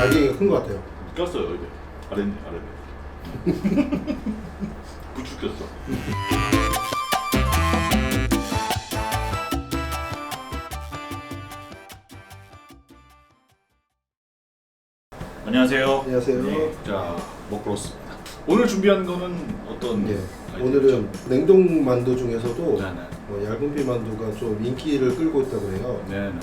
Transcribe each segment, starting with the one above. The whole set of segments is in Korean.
알갱이가 큰 것 같아요. 꼈어요 이게 아랫니 아랫니 부추 꼈어 안녕하세요 안녕하세요. 네, 자 먹그로스입니다 오늘 준비한 거는 어떤 예. 아이템이죠? 오늘은 냉동 만두 중에서도 네네 어, 얇은 피 만두가 좀 인기를 끌고 있다고 해요. 네네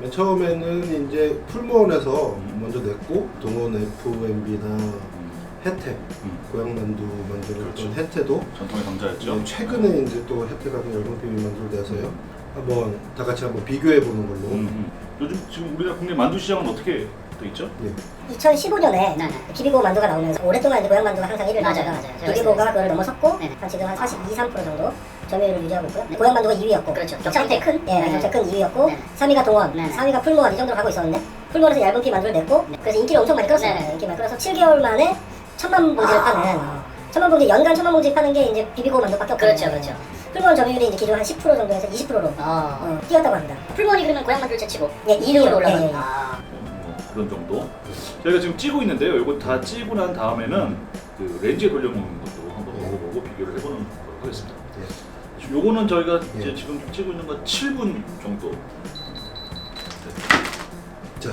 맨 처음에는 이제 풀무원에서 음. 먼저 냈고 동원 FMB나 음, 혜태 음. 고향 만두 만들었던 그렇죠. 혜태도 전통의 강자였죠 네, 최근에 이제 또 혜태 같은 피 만두를 내서요. 한번 다 같이 한번 비교해 보는 걸로. 음, 음. 요즘 지금 우리가 국내 만두 시장은 어떻게 돼 있죠? 예. 2015년에 네네. 비비고 만두가 나오면서 오랫동안 이제 고향 만두가 항상 1위를 맞아요, 맞아요. 제가 비비고가. 그걸 넘어섰고 네네. 한 지금 한 42, 3% 정도 점유율을 유지하고 있고요. 고향 만두가 2위였고 그렇죠. 격차대 큰, 예, 네. 격차 큰 2위였고 네네. 3위가 동원, 네네. 4위가 풀무원 이 정도로 가고 있었는데 풀무원에서 얇은 피 만두를 냈고 네. 그래서 인기를 엄청 많이 끌었어요. 네네. 인기 많이 끌어서 7개월 만에 천만 봉지를 아. 파는 어, 천만 봉지 연간 천만 봉지 파는 게 이제 비비고 만두밖에 없거든요. 그렇죠, 그렇죠. 풀무원 점유율이 이제 기존 한 10% 정도에서 20%로 어. 어, 뛰었다고 합니다. 풀무원이 그러면 고향 만두를 제치고 예, 2등으로 올라간. 예, 예. 아. 뭐 그런 정도. 저희가 지금 찌고 있는데요. 이거 다 찌고 난 다음에는 그 렌즈에 돌려 먹는 것도 한번 예. 먹어보고 비교를 해보는 걸로 하겠습니다. 예. 지금 요거는 저희가 예. 이제 지금 찌고 있는 건 7분 정도 자,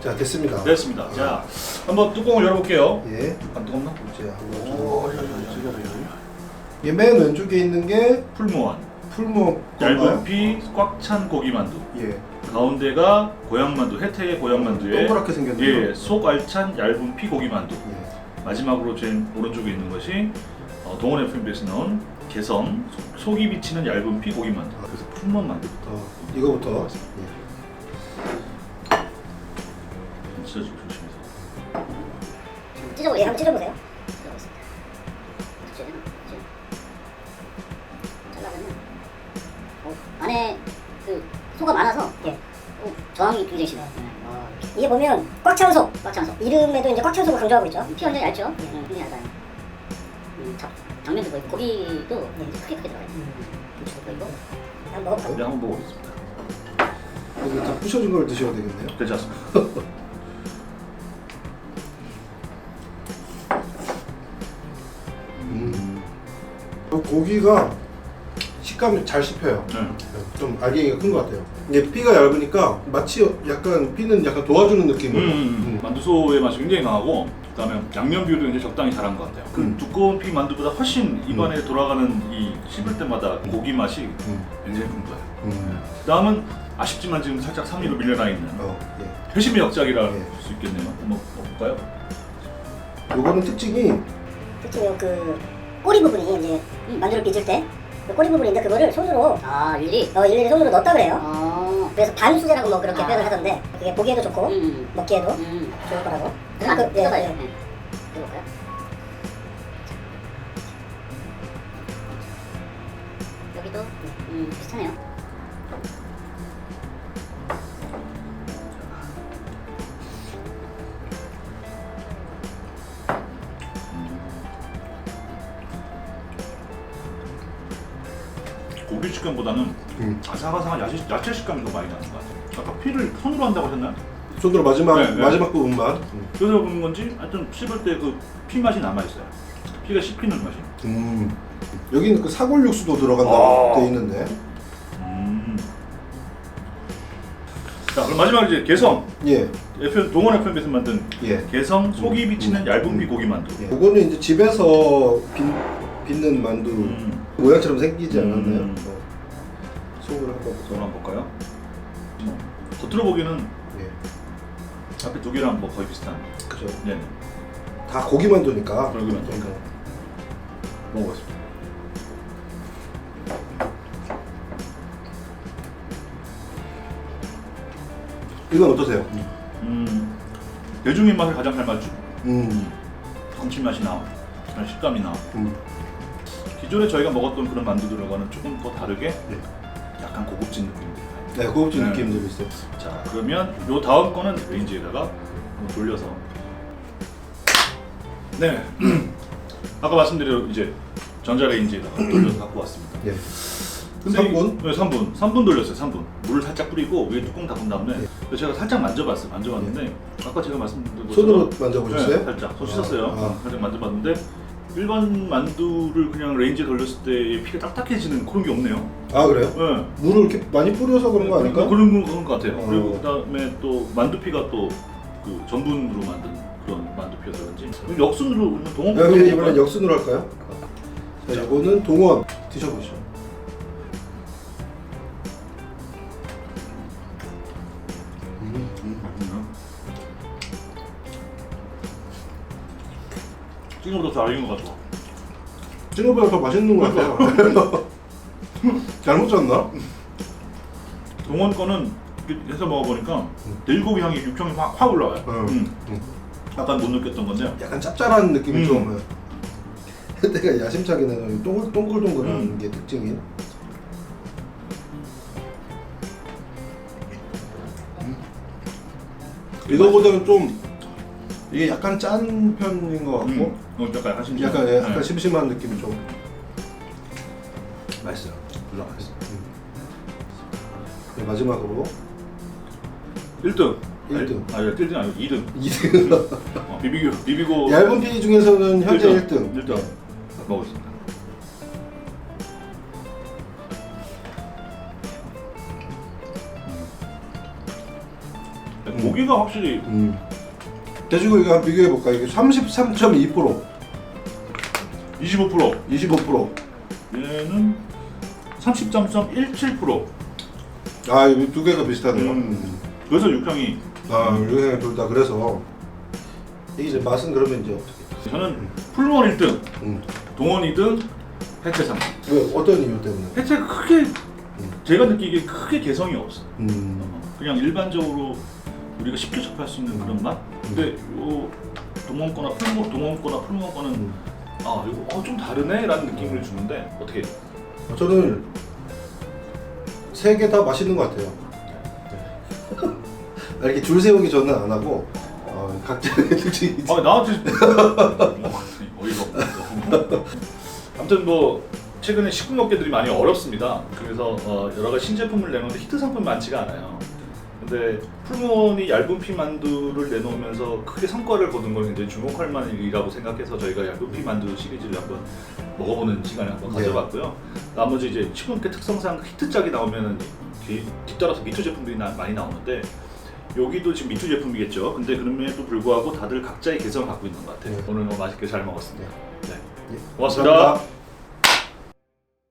자 됐습니다. 됐습니다. 자, 한번 뚜껑을 열어볼게요. 예. 안 뜨겁나? 이제 한번 오, 맨 왼쪽에 있는 게 풀무원, 풀무 얇은 피, 꽉 찬 고기 만두. 예. 가운데가 고향 만두, 혜태의 고향 만두에 동그랗게 생겼네요. 예, 속 알찬 얇은 피 고기 만두. 예. 마지막으로 제 오른쪽에 있는 것이 어, 동원 FMB에서 나온 개성 속- 속이 비치는 얇은 피 고기 만두. 그래서 풀무원 만두부터 어, 이거부터. 찢어지고 조심해서. 찢어보세요. 예, 한번 찢어보세요. 어, 안에 그 소가 많아서 예. 어, 저항이 굉장히 심해요. 네. 어, 이게 보면 꽉 찬 속. 꽉찬 소. 이름에도 이제 꽉 찬 속을 강조하고 있죠. 피 완전 얇죠? 네, 굉장히 얇아요. 음, 자, 당면도 보이고 고기도 네. 크게 크게 들어가요. 김치도 보이고. 한번 먹어볼까요? 네, 한번 먹어보겠습니다. 이거 다 부셔진 걸 드셔야 되겠네요. 괜찮습니다. 음. 어, 고기가 식감이 잘 씹혀요. 네. 좀 알갱이가 큰 것 같아요. 이게 피가 얇으니까 마치 약간 피는 약간 도와주는 음, 느낌으로. 음, 음. 만두소의 맛이 굉장히 강하고 그다음에 양념 비율도 굉장히 적당히 잘한 것 같아요. 그 음. 두꺼운 피 만두보다 훨씬 입안에 돌아가는 이 씹을 때마다 고기 맛이 음. 굉장히 풍부해요. 음. 그다음은 아쉽지만 지금 살짝 3위로 밀려나 있는 어, 예. 회심의 역작이라 할 예. 수 있겠네요. 한번 먹어볼까요? 요거는 특징이 특징이 그 꼬리 부분이 이제 만두를 빚을 때 그 꼬리 부분인데 그거를 손으로 아, 일일이. 어, 일일이 손으로 넣었다 그래요. 어. 그래서 반수제라고 뭐 그렇게 아. 표현을 하던데 그게 보기에도 좋고 음. 먹기에도 음. 좋을 거라고. 아, 그, 그, 예. 예. 네. 뜯어볼까요? 여기도 음, 비슷하네요. 고기 식감보다는 음. 아삭아삭한 야채, 야채 식감이 더 많이 나는 것 같아요. 아까 피를 손으로 한다고 하셨나요? 손으로 마지막 네, 네. 마지막 부분만. 음. 그래서 그런 건지 하여튼 씹을 때 그 피 맛이 남아있어요. 피가 씹히는 맛이. 음. 여기는 그 사골 육수도 들어간다고 아. 돼 있는데. 음. 자 그럼 마지막으로 이제 개성 예. FM, 동원 FM에서 만든 예. 개성 속이 비치는 음. 얇은 음. 피 고기 만두. 예. 요거는 이제 집에서 빚, 빚는 만두 음. 모양처럼 생기지 않았나요? 음. 어. 속을 한번 저를 한번 볼까요? 뭐, 겉으로 보기에는 예. 앞에 두 개랑 뭐 거의 비슷한. 그죠. 네 네. 다 고기 만두니까. 고기 만두니까. 어. 먹어보겠습니다. 이건 어떠세요? 음. 대중의 맛을 가장 잘 맞추고 음. 감칠맛이 나 그런 식감이 나 음. 기존에 저희가 먹었던 그런 만두들과는 조금 더 다르게 네. 약간 고급진 느낌이. 네, 고급진 네. 느낌도 있어요. 자 그러면 요 다음 거는 레인지에다가 돌려서 네 아까 말씀드린 이제 전자레인지에다가 돌려서 갖고 왔습니다 예. 근데 3분? 네, 3분. 3분 돌렸어요. 3분. 물을 살짝 뿌리고 위에 뚜껑 닫은 다음에 네. 그래서 제가 살짝 만져봤어요. 만져봤는데 아까 제가 말씀드린 손으로 것처럼 만져보셨어요? 네, 살짝. 손 씻었어요. 아. 살짝 만져봤는데 일반 만두를 그냥 레인지에 돌렸을 때 피가 딱딱해지는 그런 게 없네요. 아 그래요? 네. 물을 이렇게 많이 뿌려서 그런 거 아닐까? 그런 그런 것 같아요. 어. 그리고 그다음에 또 만두피가 또 그 전분으로 만든 그런 만두피여서인지 그럼 역순으로 동원 야, 그럼 이번엔 역순으로 할까요? 자, 이거는 동원 드셔보시죠. 지금보다 더 알린 것 같아. 찐호보다 더 맛있는 것 같아요. 잘못 짰나? 동원 거는 이렇게 해서 먹어보니까 돼지고기 향이 육향이 확, 확 올라와요. 음. 음. 음. 약간 못 느꼈던 건데 약간 짭짤한 느낌이 음. 좀. 내가 야심차게 내는 동글 동글동글한 음. 게 특징인. 음. 이거보다는 좀 이게 약간 짠 편인 것 같고 음. 어, 약간 약간 심심. 약간 예, 약간 네. 심심한 느낌이 좀 맛있어요. 물론 맛있어. 음. 네, 마지막으로 1등. 일등. 아니, 아니 1등 아니고 2등. 2등 어, 비비고 비비고 얇은 피 중에서는 현재 1등. 1등. 먹었습니다. 음. 고기가 확실히 음. 돼지고기가 비교해 볼까? 이게 33.2% 25%, 25%. 얘는 30.17%. 아, 이 두 개가 비슷하네요. 음. 그래서 육향이 아, 이게 둘다 그래서 이게 이제 맛은 그러면 이제 어떻게? 저는 풀무원 1등, 음. 동원 2등, 해체 3등. 왜 어떤 이유 때문에? 해체가 크게 제가 느끼기에 크게 개성이 없어. 음. 그냥 일반적으로 우리가 쉽게 접할 수 있는 그런 맛. 근데 요 동원 거나 풀무 동원 거나 풀무원 거는 음. 아 이거 어, 좀 다르네라는 느낌을 주는데 어떻게? 어, 저는 세 개 다 맛있는 것 같아요. 아, 이렇게 줄 세우기 저는 안 하고 어, 각자의 특징이. 아 나한테 어이가 없어. 아무튼 뭐 최근에 식품 업계들이 많이 어렵습니다. 그래서 어, 여러 가지 신제품을 내놓는데 히트 상품이 많지가 않아요. 근데 풀무원이 얇은 피 만두를 내놓으면서 크게 성과를 거둔 건 굉장히 주목할 만이라고 생각해서 저희가 얇은 피 만두 시리즈를 한번 먹어보는 시간을 한번 네. 가져봤고요. 나머지 이제 업계 특성상 히트작이 나오면 뒤, 뒤따라서 미투 제품들이 나- 많이 나오는데 여기도 지금 미투 제품이겠죠. 근데 그럼에도 불구하고 다들 각자의 개성을 갖고 있는 것 같아요. 네. 오늘 뭐 맛있게 잘 먹었습니다. 네. 예, 고맙습니다. 감사합니다.